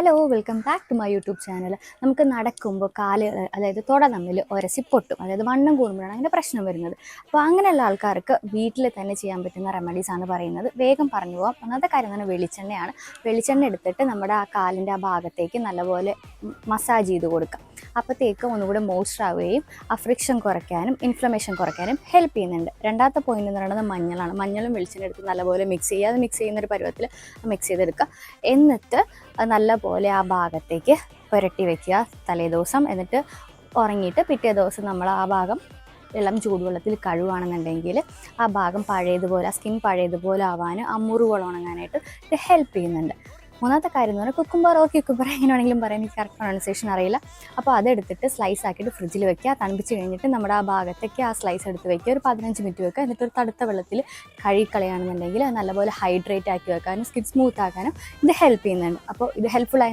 Hello welcome back to my YouTube channel നമുക്ക് നടക്കുമ്പോൾ കാൽ അതായത് തുട തമ്മിൽ ഒരസി പൊട്ടും. അതായത് വണ്ണം കൂടുമ്പോഴാണ് അതിന്റെ പ്രശ്നം വരുന്നത്. അപ്പോൾ അങ്ങനെയുള്ള ആൾക്കാർക്ക് വീട്ടിൽ തന്നെ ചെയ്യാൻ പറ്റുന്ന റെമഡീസ് ആണ് പറയുന്നത്. വേഗം പറഞ്ഞു പോകാം ഒന്നാമത്തെ കാര്യം തന്നെ വെളിച്ചെണ്ണയാണ്. വെളിച്ചെണ്ണ എടുത്തിട്ട് നമ്മുടെ ആ കാലിന്റെ ആ ഭാഗത്തേക്ക് നല്ലപോലെ മസാജ് ചെയ്ത് കൊടുക്കാം. അപ്പോഴത്തേക്ക് ഒന്നുകൂടി മോയ്സ്ചർ ആവുകയും ആ ഫ്രിക്ഷൻ കുറയ്ക്കാനും ഇൻഫ്ലമേഷൻ കുറയ്ക്കാനും ഹെൽപ്പ് ചെയ്യുന്നുണ്ട്. രണ്ടാമത്തെ പോയിന്റ് എന്ന് പറയുന്നത് മഞ്ഞളാണ്. മഞ്ഞളും വെളിച്ചെണ്ണ എടുത്ത് നല്ലപോലെ മിക്സ് ചെയ്യുക. അത് മിക്സ് ചെയ്യുന്ന ഒരു പരുവത്തിൽ മിക്സ് ചെയ്തെടുക്കുക. എന്നിട്ട് നല്ലപോലെ ആ ഭാഗത്തേക്ക് പുരട്ടി വെക്കുക. തലേദിവസം എന്നിട്ട് ഉറങ്ങിയിട്ട് പിറ്റേ ദിവസം നമ്മൾ ആ ഭാഗം ഇളം ചൂടുവെള്ളത്തിൽ കഴുകുകയാണെന്നുണ്ടെങ്കിൽ ആ ഭാഗം പഴയതുപോലെ സ്കിൻ പഴയതുപോലെ ആവാനും ആ മുറിവുകൾ ഉണങ്ങാനായിട്ട് ഇത് ഹെൽപ്പ് ചെയ്യുന്നുണ്ട്. മൂന്നാമത്തെ കാര്യം എന്ന് പറഞ്ഞാൽ കുക്കുംബർ ഓർ ക്യുക്കുംബർ എങ്ങനെ വേണമെങ്കിലും പറയാൻ എനിക്ക് കറക്റ്റ് പ്രൊണൗൺസിയേഷൻ അറിയില്ല. അപ്പോൾ അതെടുത്തിട്ട് സ്ലൈസ് ആക്കിയിട്ട് ഫ്രിഡ്ജിൽ വെക്കുക. തണുപ്പിച്ച് കഴിഞ്ഞിട്ട് നമ്മുടെ ആ ഭാഗത്തേക്ക് ആ സ്ലൈസ് എടുത്ത് വെക്കുക. ഒരു പതിനഞ്ച് മിനിറ്റ് വെക്കുക. എന്നിട്ട് ഒരു തടുത്ത വെള്ളത്തിൽ കഴുകിക്കളയാണെന്നുണ്ടെങ്കിൽ നല്ലപോലെ ഹൈഡ്രേറ്റ് ആക്കി വെക്കാനും സ്കിൻ സ്മൂത്ത് ആക്കാനും ഇത് ഹെൽപ്പ് ചെയ്യുന്നുണ്ട്. അപ്പോൾ ഇത് ഹെൽപ്ഫുൾ ആയി